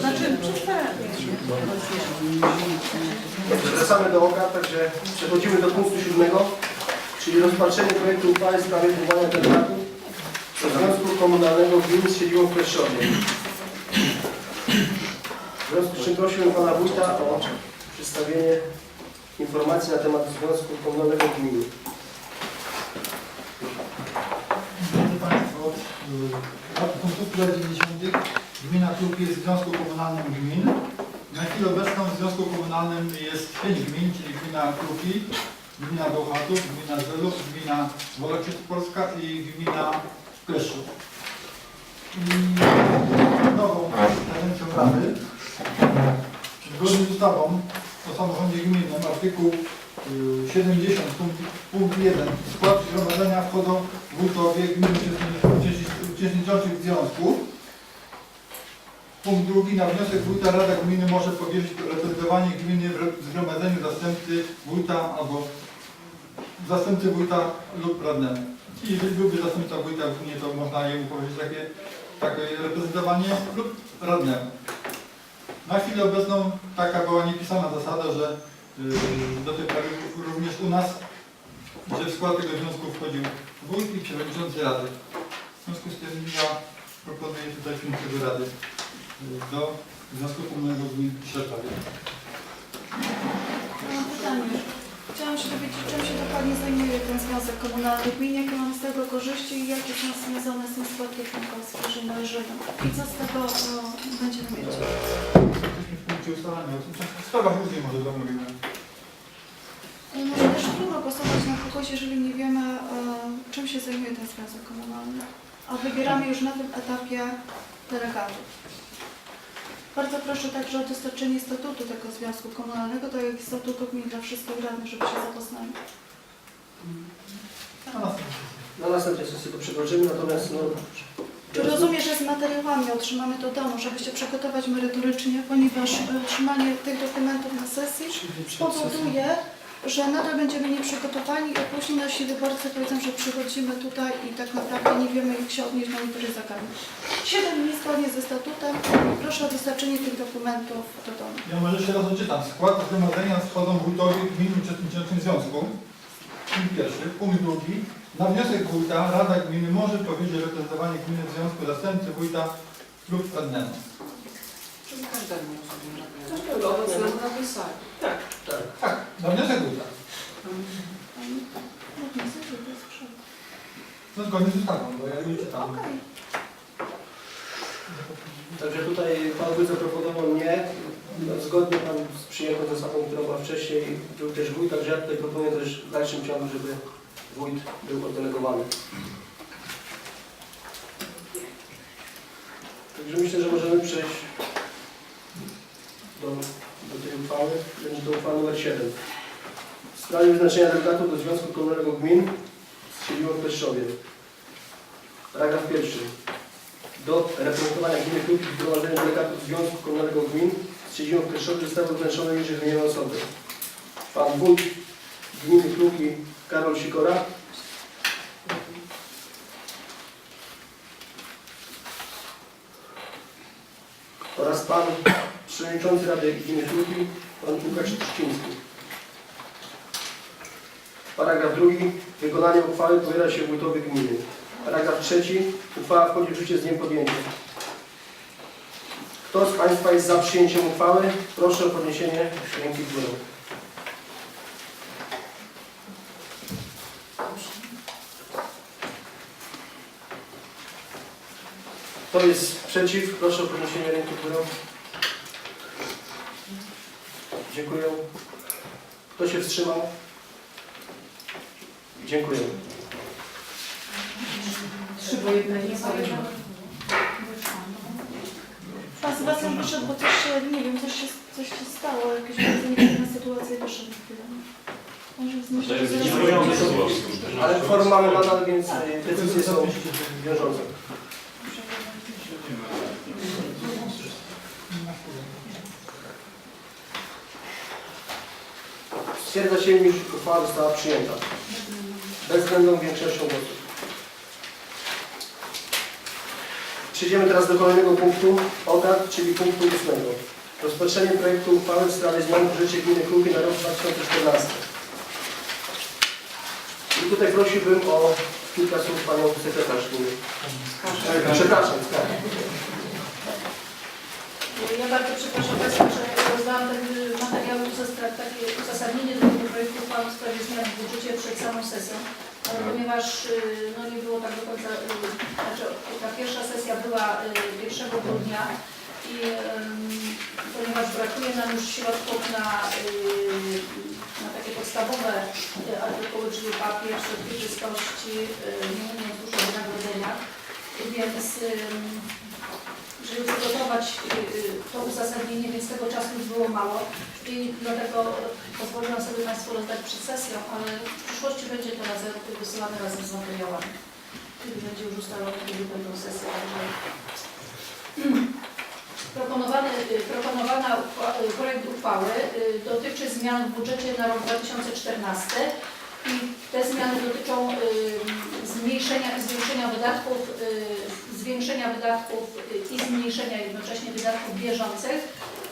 Znaczy, Wracamy do oka, także przechodzimy do punktu siódmego, czyli rozpatrzenie projektu uchwały w sprawie powołania delegatu do Związku Komunalnego Gmin z siedzibą w Kleszczowie. W związku z czym prosiłem Pana Wójta o przedstawienie informacji na temat Związku Komunalnego Gmin. Drodzy Państwo, y, lat punktów lat 90. gmina Kruk jest w Związku Komunalnym Gmin. Na chwilę obecną w Związku Komunalnym jest pięć gmin, czyli gmina Kruki, gmina Bełchatów, gmina Zelów, gmina Woloczyc Polska i gmina Kleszczów. I nową kadencją Rady, zgodnie z ustawą o samorządzie gminnym, artykuł y, 70 punkt, punkt 1 w skład zgromadzenia wchodzą wójtowie gmin uczestniczących- uczestniczących w związku. Punkt drugi. Na wniosek wójta Rada Gminy może powierzyć reprezentowanie gminy w zgromadzeniu zastępcy wójta albo zastępcy wójta lub radnemu. I jeżeli byłby zastępca wójta w gminie, to można jemu powierzyć takie, takie reprezentowanie lub radnemu. Na chwilę obecną taka była niepisana zasada, że yy, do tej pory również u nas, że w skład tego związku wchodził wójt i przewodniczący rady. W związku z tym ja proponuję tutaj do rady yy, do Związku Komunalnego Gmin Śledczowie. Mam pytanie. Chciałam się dowiedzieć, czym się dokładnie zajmuje ten związek komunalny gmin, jakie mamy z tego korzyści i jakie są związane z tym składki członkowskie, jeżeli należymy. I co z tego e, będziemy mieć? Jesteśmy w punkcie ustalania. W sprawach różnie może zamówimy. E, Może też trudno głosować na kogoś, jeżeli nie wiemy, e, czym się zajmuje ten związek komunalny. A wybieramy już na tym etapie delegatów. Bardzo proszę także o dostarczenie statutu tego związku komunalnego, tak jak statutu gmin dla wszystkich radnych, żeby się zapoznali. Na następnej sesji to przekroczymy, natomiast no, Rozumiem, że z materiałami otrzymamy do domu, żeby się przygotować merytorycznie, ponieważ e, otrzymanie tych dokumentów na sesji spowoduje, że nadal będziemy nieprzygotowani, a później nasi wyborcy powiedzą, że przychodzimy tutaj i tak naprawdę nie wiemy, jak się odnieść do niektórych zagadnień. Siedem dni zgodnie ze statutem. Proszę o dostarczenie tych dokumentów do domu. Ja może jeszcze raz odczytam. W skład zgromadzenia wchodzą wójtowie gmin uczestniczących w związku. Punkt pierwszy. Punkt drugi. Na wniosek wójta Rada Gminy może powiedzieć reprezentowanie gminy w związku zastępcy wójta lub radnemu. Czyli każdemu sobie robię. Od względu na tej sali. Tak. tak. Tak, na wniosek. No, nie to jest przed. No zgodnie z ustawą, bo ja nie czytam. Okej. Także tutaj Pan Wójt zaproponował mnie, no, zgodnie tam z przyjętą zasadą, która była wcześniej, był też wójt, także ja tutaj proponuję też w dalszym ciągu, żeby wójt był oddelegowany. Także myślę, że możemy przejść do, do tej uchwały. Będzie to uchwała numer 7. W sprawie wyznaczenia delegatów do Związku Komunalnego Gmin z siedzibą w Peszczowie. Paragraf pierwszy do reprezentowania gminy Kruk w gromadzeniu delegatów Związku Komunalnego Gmin z siedzibą w Kreszowie zostały wyznaczone niżej wymienione osoby. Pan wójt gminy Kruki Karol Sikora. Oraz pan przewodniczący Rady Gminy Kruki, pan Łukasz Trzciński. Paragraf drugi. Wykonanie uchwały powiera się wójtowi gminy. Paragraf trzeci. Uchwała wchodzi w życie z dniem podjęcia. Kto z Państwa jest za przyjęciem uchwały? Proszę o podniesienie ręki w górę. Kto jest przeciw? Proszę o podniesienie ręki w górę. Dziękuję. Kto się wstrzymał? Dziękuję. Trzy, bo jedna nie. Czas Was wyszedł, bo coś się, nie wiem, coś się, coś się stało, jakaś bardzo nieprzyjemna sytuacja i wyszedł chwilę. Może To jest zniszczyć. Ale kworum mamy nadal, więc y, decyzje są wiążące. Stwierdza się, iż uchwała została przyjęta bezwzględną większością głosów. Przejdziemy teraz do kolejnego punktu obrad, czyli punktu ósmego. Rozpatrzenie projektu uchwały w sprawie zmian w budżecie gminy Krupy na rok 2014. I tutaj prosiłbym o kilka słów panią sekretarz gminy. Przepraszam, tak. Ja bardzo przepraszam Państwa, że rozdałam ten y, materiał uzas- takie uzasadnienie do tego projektu uchwały w sprawie zmian w budżecie przed samą sesją, ale ponieważ y, no, nie było tak do końca, y, znaczy ta pierwsza sesja była y, 1 grudnia i ponieważ brakuje nam już środków na, y, na takie podstawowe y, artykuły, czyli papier, środki czystości, y, nie mówiąc już o wynagrodzeniach, więc żeby przygotować y, y, to uzasadnienie, więc tego czasu już było mało i dlatego pozwoliłam sobie Państwu rozdać przed sesją, ale w przyszłości będzie to razem, wysyłane razem z materiałami. Kiedy będzie już ustalone, kiedy będą sesje. Proponowany, proponowana y, projekt uchwały dotyczy zmian w budżecie na rok 2014 i te zmiany dotyczą zmniejszenia zwiększenia wydatków, zwiększenia wydatków i zmniejszenia jednocześnie wydatków bieżących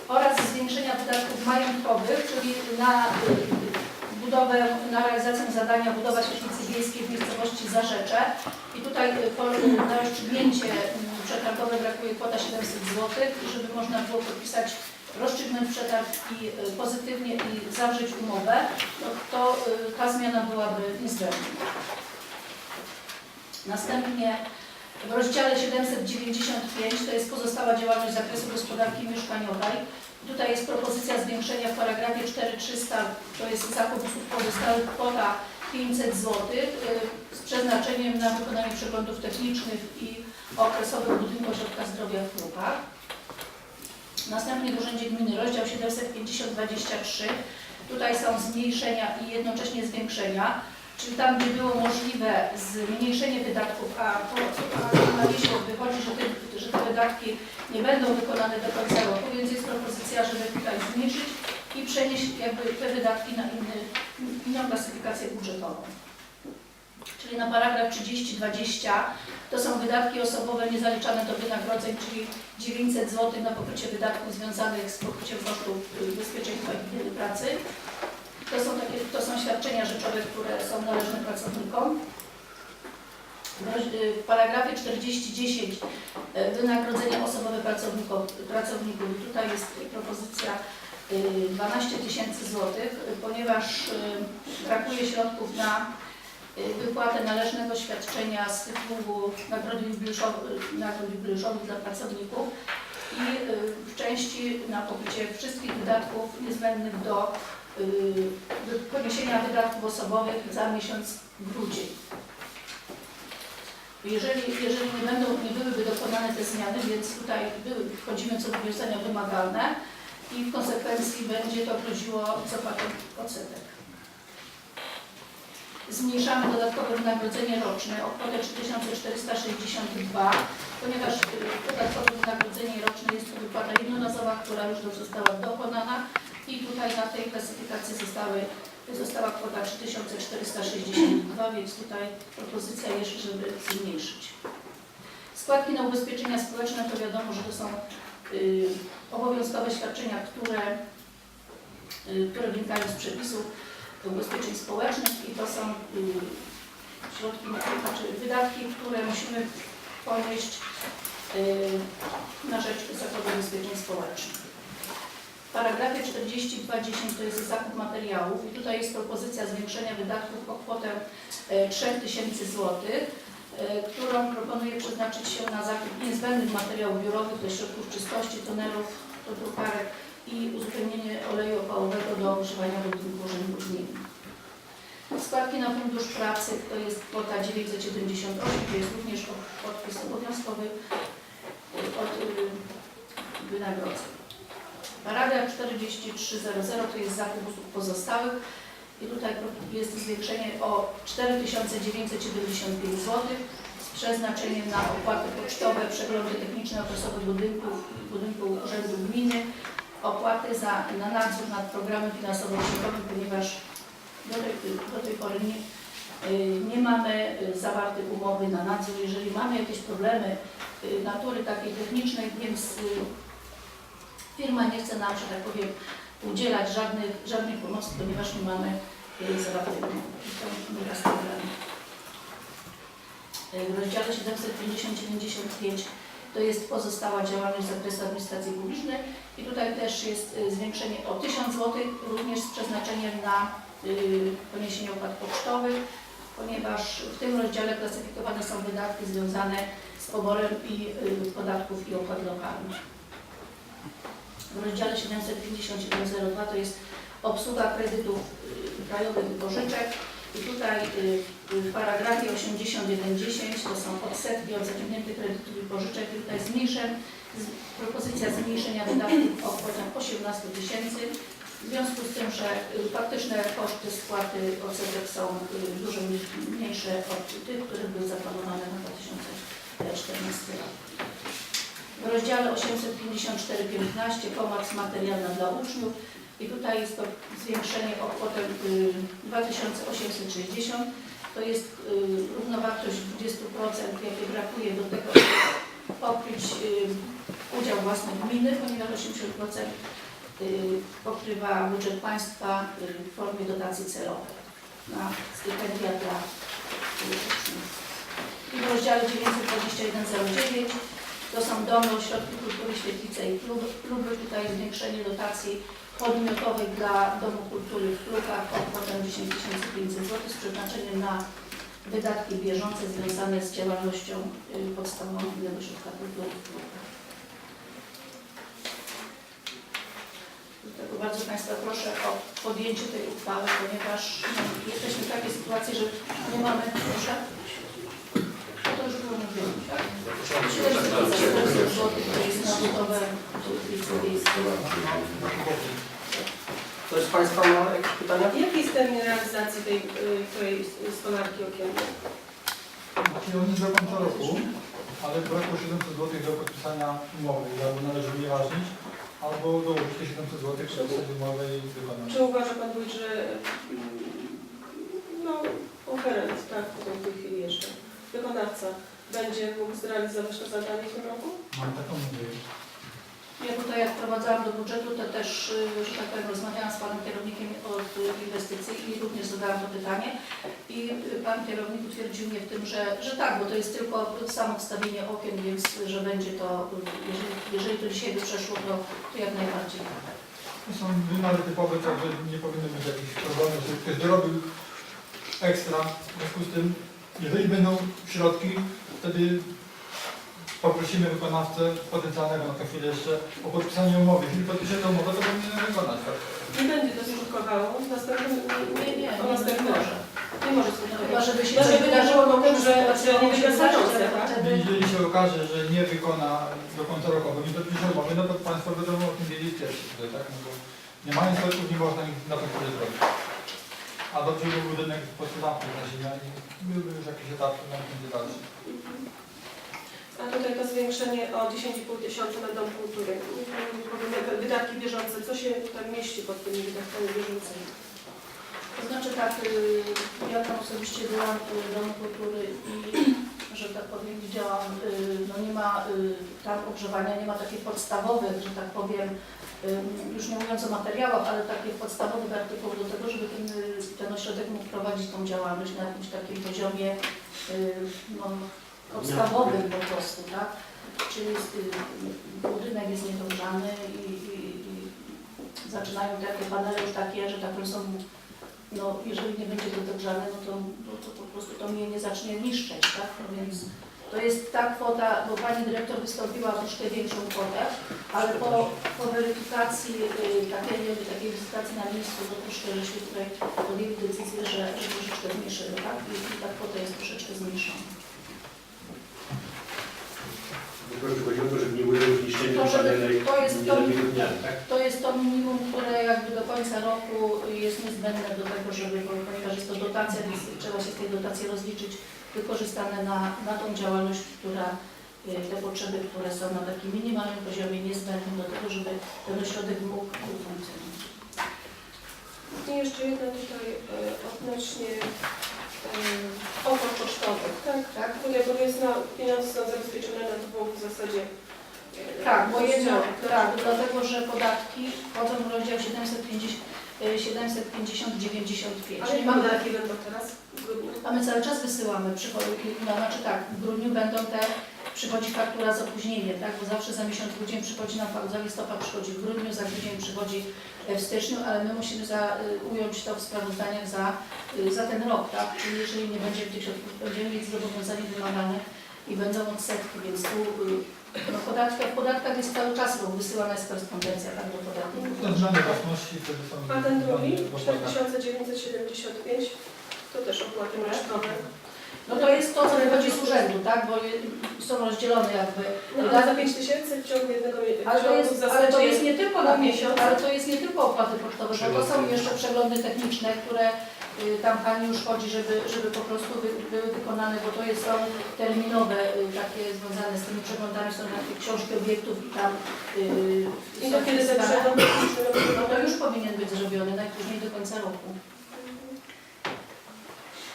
oraz zwiększenia wydatków majątkowych, czyli na y, budowę, na realizację zadania budowa świetlicy wiejskiej w miejscowości Zarzecze. I tutaj y, y, na rozstrzygnięcie y, przetargowe brakuje kwota 700 zł, żeby można było podpisać rozstrzygnąć przetarg i pozytywnie i zawrzeć umowę, to y, ta zmiana byłaby niezbędna. Następnie w rozdziale 795 to jest pozostała działalność z zakresu gospodarki mieszkaniowej. Tutaj jest propozycja zwiększenia w paragrafie 4300, to jest zakup usług pozostałych kwota 500 zł y, z przeznaczeniem na wykonanie przeglądów technicznych i okresowych budynku ośrodka zdrowia w Krupach. Następnie w Urzędzie Gminy rozdział 750-23. Tutaj są zmniejszenia i jednocześnie zwiększenia, czyli tam, gdzie było możliwe zmniejszenie wydatków, a, po, a na wierzchu wychodzi, że te, że te wydatki nie będą wykonane do końca roku, więc jest propozycja, żeby tutaj zmniejszyć i przenieść jakby te wydatki na inny, inną klasyfikację budżetową. Czyli na paragraf 30-20 to są wydatki osobowe niezaliczane do wynagrodzeń, czyli 900 zł na pokrycie wydatków związanych z pokryciem kosztów y, bezpieczeństwa i pracy. To są, takie, to są świadczenia rzeczowe, które są należne pracownikom. W y, paragrafie 40.10 y, wynagrodzenia osobowe pracowników, pracowników. Tutaj jest propozycja y, 12 tysięcy złotych, y, ponieważ y, brakuje środków na y, wypłatę należnego świadczenia z tytułu nagrody jubileuszowych, dla pracowników i y, w części na pokrycie wszystkich wydatków niezbędnych y, do poniesienia wydatków osobowych za miesiąc grudzień. Jeżeli, jeżeli nie, będą, nie byłyby dokonane te zmiany, więc tutaj były, wchodzimy w zobowiązania wymagalne i w konsekwencji będzie to groziło zapłatą odsetek. Zmniejszamy dodatkowe wynagrodzenie roczne o kwotę 3462, ponieważ y, dodatkowe wynagrodzenie roczne jest to wypłata jednorazowa, która już została dokonana i tutaj na tej klasyfikacji zostały, została kwota 3462, więc tutaj propozycja jest, żeby zmniejszyć. Składki na ubezpieczenia społeczne to wiadomo, że to są y, obowiązkowe świadczenia, które, y, które wynikają z przepisów ubezpieczeń społecznych i to są y, środki, znaczy wydatki, które musimy ponieść y, na rzecz Zakładu Ubezpieczeń Społecznych. Paragrafie 42.10 to jest zakup materiałów i tutaj jest propozycja zwiększenia wydatków o kwotę e, 3000 zł, e, którą proponuję przeznaczyć się na zakup niezbędnych materiałów biurowych, do środków czystości, tonerów, do drukarek i uzupełnienie oleju opałowego do używania urzędu gminy. Składki na fundusz pracy to jest kwota 978, to jest również odpis obowiązkowy e, od y, wynagrodzeń. Paragraf 4300 to jest zakup usług pozostałych i tutaj jest zwiększenie o 4975 zł z przeznaczeniem na opłaty pocztowe, przeglądy techniczne okresowe budynków, budynku Urzędu Gminy, opłaty za, na nadzór nad programem finansowo-księgowym, ponieważ do tej, do tej pory nie, y, nie mamy zawartych umowy na nadzór. Jeżeli mamy jakieś problemy y, natury takiej technicznej, więc y, firma nie chce nam, że tak powiem, udzielać żadnych, żadnej pomocy, ponieważ nie mamy y, nie raz problemu. Y, W rozdziale 750-95 to jest pozostała działalność z zakresu administracji publicznej i tutaj też jest y, zwiększenie o 1000 zł, również z przeznaczeniem na y, poniesienie opłat pocztowych, ponieważ w tym rozdziale klasyfikowane są wydatki związane z poborem i y, podatków i opłat lokalnych. W rozdziale 75102 to jest obsługa kredytów y, krajowych i pożyczek i tutaj y, w paragrafie 8110 to są odsetki od zaciągniętych kredytów i pożyczek i tutaj zmniejszę, propozycja zmniejszenia wydatków o kwotę 18 tysięcy. W związku z tym, że y, faktyczne koszty spłaty odsetek są dużo mniejsze od tych, które były zaplanowane na 2014 rok. Rozdziale 854.15 pomoc materialna dla uczniów i tutaj jest to zwiększenie o kwotę y, 2860. To jest y, równowartość 20%, jakie brakuje do tego, żeby pokryć y, udział własny gminy, ponieważ 80% y, pokrywa budżet państwa y, w formie dotacji celowej na stypendia dla y, uczniów. I w rozdziale 921.09 to są domy, ośrodki kultury, świetlice i kluby. kluby. Tutaj zwiększenie dotacji podmiotowej dla Domu Kultury w Klukach o kwotę 10 500 zł z przeznaczeniem na wydatki bieżące związane z działalnością y, podstawową Gminnego Ośrodka Kultury w Klukach. Dlatego bardzo Państwa proszę o podjęcie tej uchwały, ponieważ no, jesteśmy w takiej sytuacji, że nie mamy, proszę, No to już było mówione, tak? 400 zł to jest na budowę wiejskie. Ktoś z Państwa ma jakieś pytania? Jaki jest termin realizacji tej, y, tej stolarki okiennej? Czyli oni do końca roku, ale brakło 700 zł do podpisania umowy, albo należy unieważnić, albo dołożyć te 700 zł przy zasadzie umowy i wykonać. Czy uważa Pan Wójt, że mm, no, oferent, tak, w tej chwili jeszcze, wykonawca będzie mógł zrealizować to zadanie w tym roku? Mam taką nadzieję. Ja tutaj jak wprowadzałam do budżetu, to też, y, że tak powiem, rozmawiałam z panem kierownikiem od y, inwestycji i również zadałam to pytanie. I y, pan kierownik utwierdził mnie w tym, że, że tak, bo to jest tylko samo wstawienie okien, więc y, że będzie to, y, jeżeli, jeżeli to dzisiaj by przeszło, to, to jak najbardziej. To są wymiary typowe, także nie powinny być jakichś problemów, że ktoś dorobił ekstra. W związku z tym, jeżeli będą środki, wtedy poprosimy wykonawcę potencjalnego na tę chwilę jeszcze o podpisanie umowy. Jeżeli podpisze tę umowę, to będziemy wykonać. Tak? Nie będzie to skutkowało w następnym, Nie, nie, nie, nie następnym może. Nie może skutkować. chyba, żeby się żeby wydarzyło, to że- może nie będzie ale tak? wtedy Jeżeli się okaże, że nie wykona do końca roku, albo nie podpisze umowy, no to Państwo będą o tym wiedzieć pierwsi tutaj, tak? No bo nie mając środków, nie można na to chwilę zrobić. A dobrze by był budynek podstawowany na ziemię i byłby już jakiś etap na będzie dalszy. A tutaj to zwiększenie o 10,5 tysiąca na Dom Kultury. Wydatki bieżące, co się tam mieści pod tymi wydatkami bieżącymi? To znaczy tak, y, ja tam osobiście byłam w Domu Kultury i, że tak powiem, widziałam, y, no nie ma y, ogrzewania, nie ma takich podstawowych, że tak powiem, y, już nie mówiąc o materiałach, ale takich podstawowych artykułów do tego, żeby ten, y, ten ośrodek mógł prowadzić tą działalność na jakimś takim poziomie no, podstawowym po prostu, tak? Czyli budynek jest niedogrzany i, i, i zaczynają takie panele już takie, że tak powiem są no, jeżeli nie będzie dogrzane, no to, no to po prostu to mnie nie zacznie niszczyć, tak? No więc to jest ta kwota, bo Pani Dyrektor wystąpiła troszkę większą kwotę, ale po, po weryfikacji y, takiej, takiej wizytacji na miejscu, to troszkę żeśmy tutaj podjęli decyzję, że, że troszeczkę zmniejszymy, tak? I, I ta kwota jest troszeczkę zmniejszona. Chodzi o to, żeby nie było to, żeby, palionej to jest to, niezawierdniane, tak? to jest to minimum, które jakby do końca roku jest niezbędne do tego, żeby, bo- ponieważ jest to dotacja, więc trzeba się z tej dotacji rozliczyć, wykorzystane na, na tą działalność, która y, te potrzeby, które są na takim minimalnym poziomie niezbędnym do tego, żeby ten ośrodek mógł funkcjonować. I jeszcze jedna tutaj e, odnośnie opłat pocztowych, tak? Tak? Tutaj bo jest na, pieniądze są zabezpieczone na to w zasadzie e, Tak, bo jedno, rozdział, tak, dlatego że podatki wchodzą w rozdział 750, y, 750 95. Ale Nie mamy mamy jakie będą teraz w grudniu. A my cały czas wysyłamy przychody, no, znaczy tak, w grudniu będą te, przychodzi faktura z opóźnieniem, tak, bo zawsze za miesiąc grudzień przychodzi nam faktura, za listopad przychodzi w grudniu, za grudzień przychodzi e, w styczniu, ale my musimy za, y, ująć to w sprawozdaniach za, y, za ten rok, tak, czyli jeżeli nie będzie tych środków, będziemy mieć zobowiązanie wymagane i będą odsetki, więc tu no, podatka, w podatkach jest cały czas bo wysyłana jest korespondencja tak, do podatników. To zmiany własności, wtedy są A ten drugi, zmiany w opłatach. 4975, to też opłaty mieszkane. No to jest to, co wychodzi z urzędu, tak, bo są rozdzielone jakby No, ale za 5 tysięcy w ciągu jednego miesiąca. Ale to, jest, ale to jest nie tylko na miesiąc, ale to jest nie tylko opłaty pocztowe, bo to są jeszcze przeglądy techniczne, które y, tam Pani już chodzi, żeby, żeby po prostu wy, były wykonane, bo to jest, są terminowe y, takie związane z tymi przeglądami, są takie książki obiektów i tam y, I to kiedy te wpisywane. przeglądy No to już powinien być zrobiony najpóźniej do końca roku.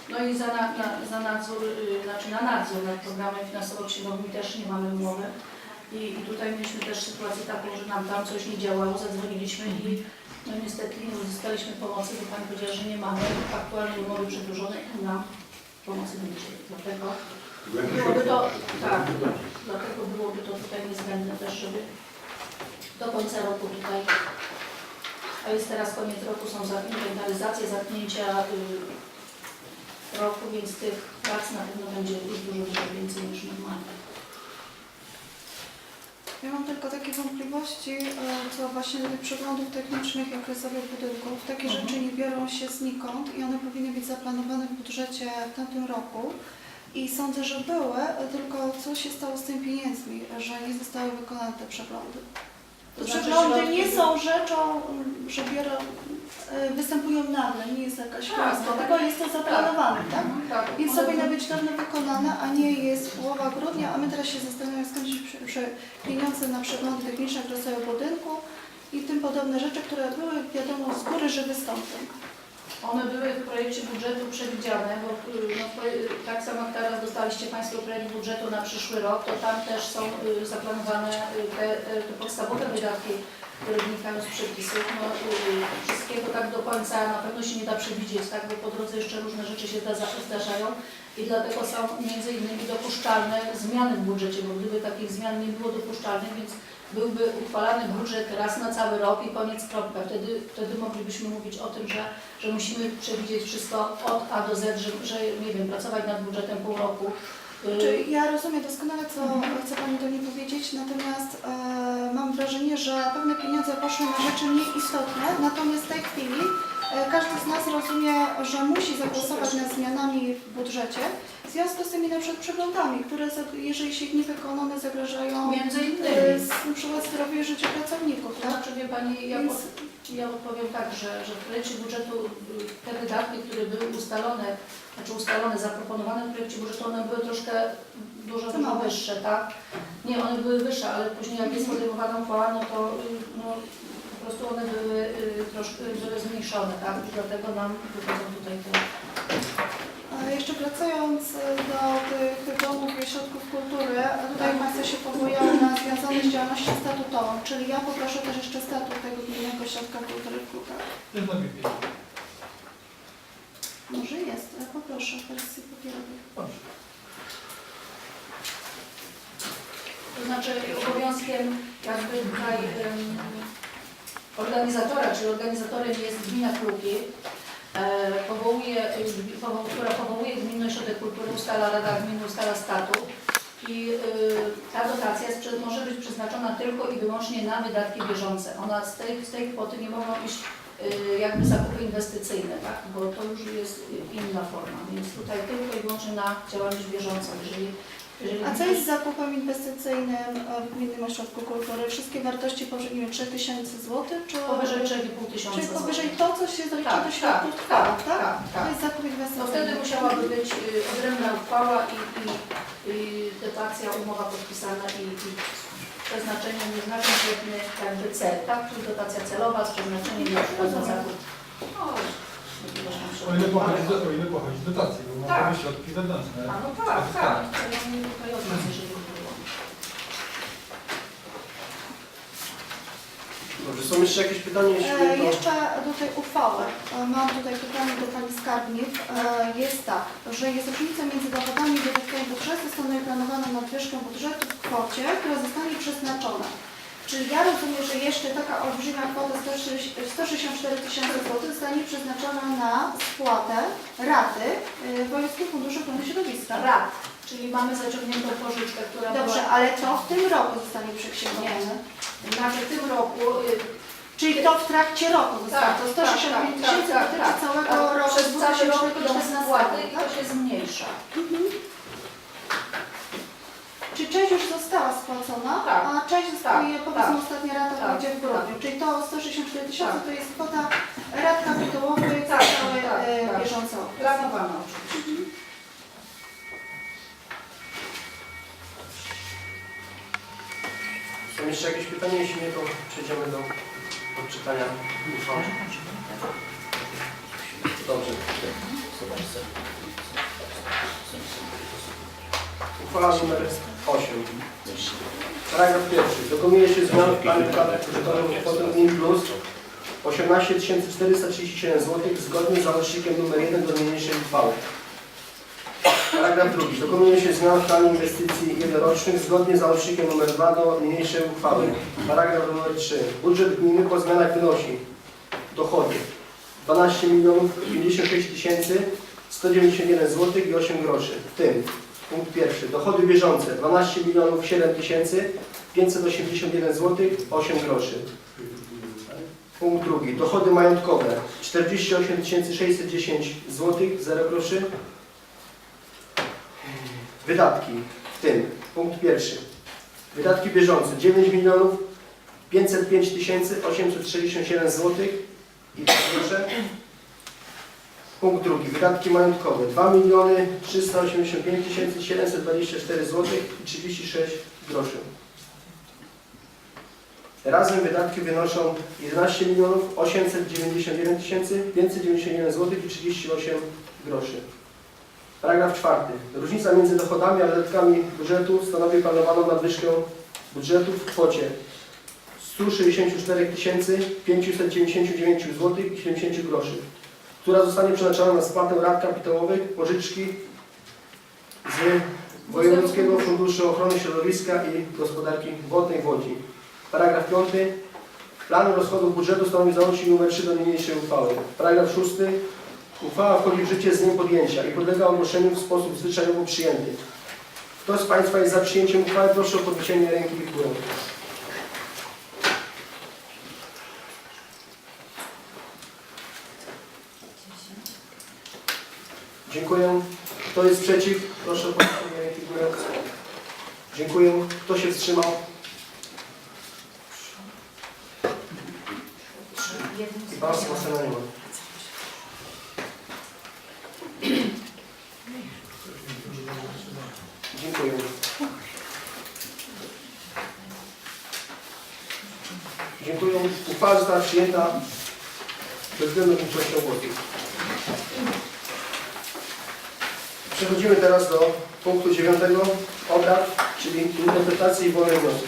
No i za, na, na, za nadzór, y, znaczy na nadzór nad programem finansowo-księgowym też nie mamy umowy. I, I tutaj mieliśmy też sytuację taką, że nam tam coś nie działało, zadzwoniliśmy i no niestety nie uzyskaliśmy pomocy, bo Pani powiedziała, że nie mamy aktualnej umowy przedłużonej i nam pomocy nie udzieli. Dlatego byłoby to, tak, dlatego byłoby to tutaj niezbędne też, żeby do końca roku tutaj, a jest teraz koniec roku, są za inwentaryzacje, zamknięcia y, roku, więc tych prac na pewno będzie dużo, dużo więcej niż normalnie. Ja mam tylko takie wątpliwości, e, co właśnie do tych przeglądów technicznych i okresowych budynków. Takie Mhm. rzeczy nie biorą się znikąd i one powinny być zaplanowane w budżecie w tamtym roku. I sądzę, że były, tylko co się stało z tymi pieniędzmi, że nie zostały wykonane te przeglądy. To znaczy przeglądy nie są rzeczą, że biorą, występują nagle, nie jest jakaś Tak, klęska, no tylko jest to zaplanowane, tak? Tak, Więc to powinno być dawno wykonane, a nie jest połowa grudnia, a my teraz się zastanawiamy skąd przy- pieniądze na przeglądy techniczne okresowe budynku i tym podobne rzeczy, które były wiadomo z góry, że wystąpią. One były w projekcie budżetu przewidziane, bo y, no, tak samo jak teraz dostaliście Państwo projekt budżetu na przyszły rok, to tam też są y, zaplanowane y, te, te podstawowe wydatki, które wynikają z przepisów. No, y, wszystkiego tak do końca na pewno się nie da przewidzieć, tak, bo po drodze jeszcze różne rzeczy się zdarza- zdarzają i dlatego są między innymi dopuszczalne zmiany w budżecie, bo gdyby takich zmian nie było dopuszczalnych, więc byłby uchwalany budżet raz na cały rok i koniec kropka. Wtedy, wtedy moglibyśmy mówić o tym, że, że musimy przewidzieć wszystko od A do Z, że, że nie wiem, pracować nad budżetem pół roku. Y, Czy ja rozumiem doskonale, co chce Pani do mnie powiedzieć, natomiast e, mam wrażenie, że pewne pieniądze poszły na rzeczy nieistotne, natomiast w tej chwili e, każdy z nas rozumie, że musi zagłosować nad zmianami w budżecie, w związku z tymi na przykład przeglądami, które za- jeżeli się nie wykonane zagrażają Między e, innymi. z- na przykład zdrowiu i życiu pracowników, tak? znaczy, wie Pani, ja, Więc- od, ja odpowiem tak, że, że w projekcie budżetu y, te wydatki, które były ustalone, znaczy ustalone, zaproponowane w projekcie budżetu, one były troszkę dużo, dużo wyższe, tak? Nie, one były wyższe, ale później jak jest podejmowana uchwała, no to y, no, po prostu one były y, troszkę były zmniejszone, tak? I dlatego nam wychodzą tutaj te Jeszcze wracając e, do tych domów i środków kultury, a tutaj Państwo się powołują na związane z działalnością statutową, czyli ja poproszę też jeszcze statut tego Gminnego Ośrodka Kultury w na biblię. Może jest, ale poproszę w wersji papierowej. To znaczy obowiązkiem jakby tutaj organizatora, czyli organizatorem jest gmina Kluki, e, powołuje, powo, która powołuje Gminny Ośrodek Kultury, ustala Rada Gminy, ustala statut i y, ta dotacja jest, może być przeznaczona tylko i wyłącznie na wydatki bieżące. Ona z tej, z tej kwoty nie mogą iść jakby zakupy inwestycyjne, tak? bo to już jest inna forma, więc tutaj tylko i wyłącznie na działalność bieżącą. Jeżeli A co jest z zakupem inwestycyjnym e, w Gminnym Ośrodku Kultury? Wszystkie wartości powyżej nie wiem, 3000 zł? Czy Powyżej 3,5 tysiąca Czyli powyżej to, co się zalicza Tak, do środków tak, trwała, tak, tak? tak, tak. To jest zakup No inwestycyjny. wtedy musiałaby być y, odrębna uchwała i, i, i dotacja, umowa podpisana i, i przeznaczenie na konkretny jakby cel, tak? Czyli dotacja celowa z przeznaczeniem na przykład na zakup. No, jakiegoś tam O ile środka. pochodzi, o ile pochodzi z dotacji, bo Tak. mamy środki zewnętrzne. A no tak, tak. To ja mówię tutaj nas, jeżeli by było. Dobrze, są jeszcze jakieś pytania? Jeśli E, to... Jeszcze do tej uchwały. E, Mam tutaj pytanie do Pani Skarbnik. E, Jest tak, że jest różnica między dochodami i wydatkami budżetu. Stanowi planowaną nadwyżkę budżetu w kwocie, która zostanie przeznaczona. Czyli ja rozumiem, że jeszcze taka olbrzymia kwota 160 164 tysiące złotych zostanie przeznaczona na spłatę raty e, Wojewódzkiego Funduszu Ochrony Środowiska. Rat, czyli mamy zaciągniętą pożyczkę, która Dobrze, była... ale to w tym roku zostanie przeksięgowane. Znaczy w tym roku... y, Czyli to w trakcie roku zostanie. To 165 tysięcy dotyczy całego tak. roku Przez cały rok idą 2014, spłaty i tak? to się zmniejsza. Czy część już została spłacona, Tak. a część zostaje, Tak, powiedzmy, tak. ostatnia rata Tak, będzie w grudniu. Czyli to 164 tysiące Tak. to jest kwota rat kapitałowych Tak, tak, e, tak. bieżący rok. Planowana oczywiście. Jeszcze jakieś pytania? Jeśli nie, to przejdziemy do odczytania uchwały. Dobrze. Uchwała numer 8. Paragraf pierwszy. Dokonuje się zmian w planie o kwotę IN plus 18 437 zł zgodnie z załącznikiem numer 1 do niniejszej uchwały. Paragraf drugi. Dokonuje się zmian w planie inwestycji jednorocznych zgodnie z załącznikiem nr 2 do niniejszej uchwały. Paragraf numer 3. Budżet gminy po zmianach wynosi dochody 12 milionów 56 tysięcy 191 zł i 8 groszy. W tym punkt pierwszy. Dochody bieżące 12 milionów 7 tysięcy 581 zł 8 groszy. Punkt drugi. Dochody majątkowe 48 610 zł 0 groszy. Wydatki, w tym punkt pierwszy. Wydatki bieżące 9 milionów 505 tysięcy 867 zł i proszę. Punkt drugi. Wydatki majątkowe 2 miliony 385 tysięcy 724 zł i 36 groszy. Razem wydatki wynoszą 11 milionów 891 tysięcy 591 zł i 38 groszy. Paragraf czwarty. Różnica między dochodami a wydatkami budżetu stanowi planowaną nadwyżkę budżetu w kwocie 164 599 zł i 70 groszy, która zostanie przeznaczona na spłatę rat kapitałowych, pożyczki z Wojewódzkiego Funduszu Ochrony Środowiska i Gospodarki Wodnej w Łodzi. Paragraf piąty. Plan rozchodów budżetu stanowi załącznik nr 3 do niniejszej uchwały. Paragraf szósty. Uchwała wchodzi w życie z dniem podjęcia i podlega ogłoszeniu w sposób zwyczajowo przyjęty. Kto z Państwa jest za przyjęciem uchwały, proszę o podniesienie ręki i górę. Dziękuję. Kto jest przeciw? Proszę o podniesienie ręki w górę. Dziękuję. Kto się wstrzymał? I Pan Sebastiana nie ma. Dziękuję. Dziękuję. Uchwała została przyjęta bezwzględną większością głosów. Przechodzimy teraz do punktu dziewiątego obrad, czyli interpretacji i wolnej wnioski.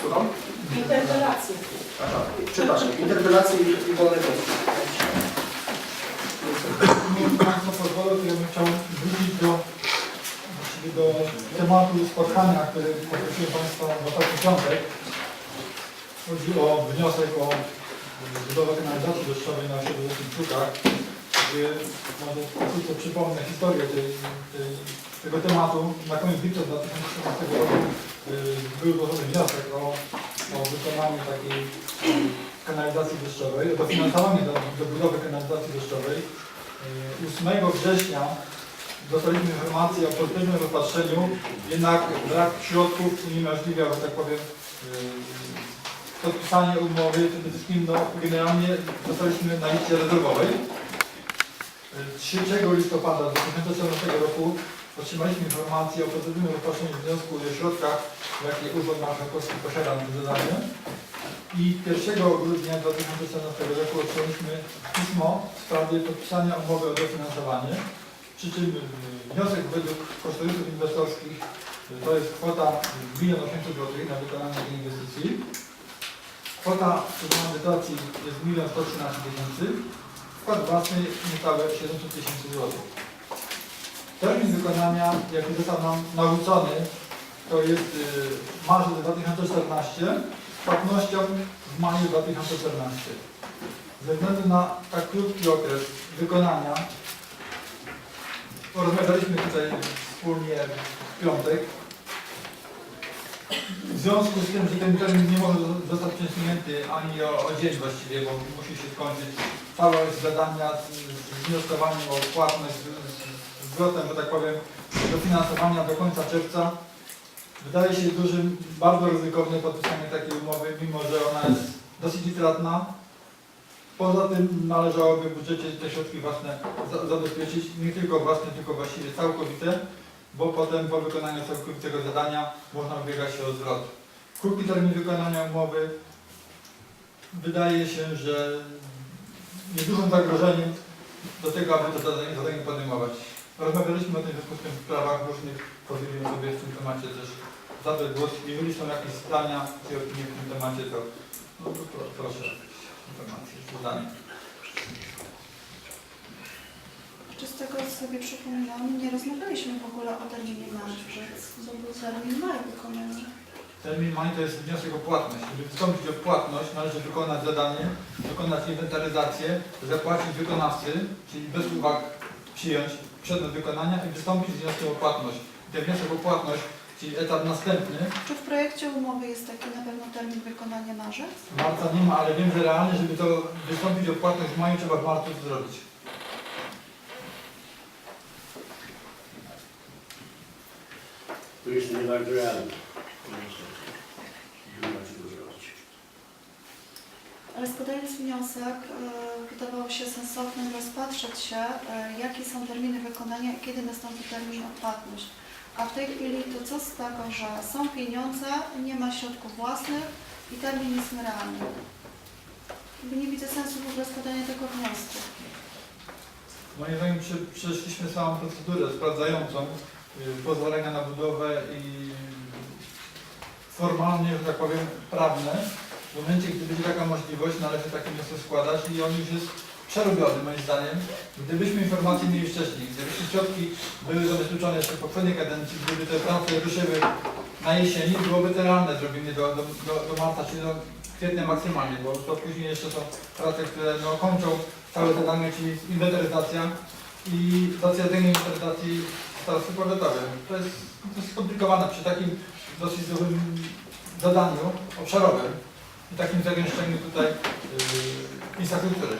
Słucham? Interpelacje. Aha, przepraszam. Interpelacje i i wolne wnioski. Państwo pozwolą, to ja bym chciał wrócić do, właściwie do tematu spotkania, który poprosiłem Państwa w ostatni piątek. Chodzi o wniosek o budowę kanalizacji deszczowej na osiedlu gdzie może krótko przypomnę historię tej, tej, tego tematu. Na koniec lipca 2014 roku y, był złożony wniosek o, o wykonanie takiej y, kanalizacji deszczowej, o dofinansowanie do, do budowy kanalizacji deszczowej. Y, 8 września dostaliśmy informację o pozytywnym rozpatrzeniu, jednak brak środków uniemożliwia, że tak powiem, yy, podpisanie umowy, przede wszystkim no, generalnie zostaliśmy na liście rezerwowej. Yy, 3 listopada 2014 roku otrzymaliśmy informację o pozytywnym rozpatrzeniu wniosku o środkach, jakie Urząd Marszałkowski posiada na to zadanie. I 1 grudnia 2014 roku otrzymaliśmy pismo w sprawie podpisania umowy o dofinansowanie. Przy czym y, wniosek według kosztorysów inwestorskich to jest kwota 1 800 zł na wykonanie tej inwestycji. Kwota przyznania dotacji jest 1 113 tysięcy. Wkład własny niecałe 700 tysięcy złotych. Termin wykonania, jaki został nam narzucony, to jest y, marzec 2014 z płatnością w maju 2014. Ze względu na tak krótki okres wykonania porozmawialiśmy tutaj wspólnie w piątek. W związku z tym, że ten termin nie może zostać przesunięty ani o, o dzień właściwie, bo musi się skończyć całość zadania z, z wnioskowaniem o płatność, zwrotem, że tak powiem, dofinansowania do końca czerwca. Wydaje się dużym, bardzo ryzykowne podpisanie takiej umowy, mimo że ona jest dosyć stratna. Poza tym należałoby w budżecie te środki własne za- zabezpieczyć, nie tylko własne, tylko właściwie całkowite, bo potem po wykonaniu całkowitego zadania można ubiegać się o zwrot. Krótki termin wykonania umowy wydaje się, że jest dużym zagrożeniem do tego, aby to zadanie, zadanie podejmować. Rozmawialiśmy o tym w związku z tym w sprawach różnych, pozwolimy sobie w tym temacie też zabrać głos. Jeżeli są jakieś zdania czy opinie w tym temacie, to no, proszę informacje, zdanie. Czy z tego sobie przypominam, nie rozmawialiśmy w ogóle o terminie marzec. To był termin maj wykonany. Termin maj to jest wniosek o płatność. Żeby wystąpić o płatność, należy wykonać zadanie, wykonać inwentaryzację, zapłacić wykonawcy, czyli bez uwag przyjąć przedmiot wykonania i wystąpić z wnioskiem o płatność. Ten wniosek o płatność, czyli etap następny, Czy w projekcie umowy jest taki na pewno termin wykonania marzec? marca nie ma, ale wiem, że realnie, żeby to wystąpić o płatność w maju, trzeba w marcu to zrobić. To jest nie bardzo realne. Nie ma czego zrobić. Ale składając wniosek, e, wydawało się sensownym rozpatrzeć się, e, jakie są terminy wykonania i kiedy nastąpi termin na płatność. A w tej chwili to co z tego, że są pieniądze, nie ma środków własnych i termin jest nierealny. Jakby nie widzę sensu w ogóle składania tego wniosku. Moim zdaniem przeszliśmy całą procedurę sprawdzającą pozwolenia na budowę i formalnie, że tak powiem, prawne. W momencie, gdy będzie taka możliwość, należy taki wniosek składać i on już jest przerobiony moim zdaniem. Gdybyśmy informacje mieli wcześniej, gdybyśmy środki były zabezpieczone jeszcze w poprzedniej kadencji, gdyby te prace ruszyły na jesieni, byłoby to realne zrobienie do, do, do, do marca, czy do kwietnia maksymalnie, bo to później jeszcze są prace, które no, kończą całe zadanie, czyli inwentaryzacja i zatwierdzenie inwentaryzacji starostwy powiatowym. To jest dosyć skomplikowane przy takim dosyć dużym zadaniu obszarowym i takim zagęszczeniu tutaj yy, infrastruktury.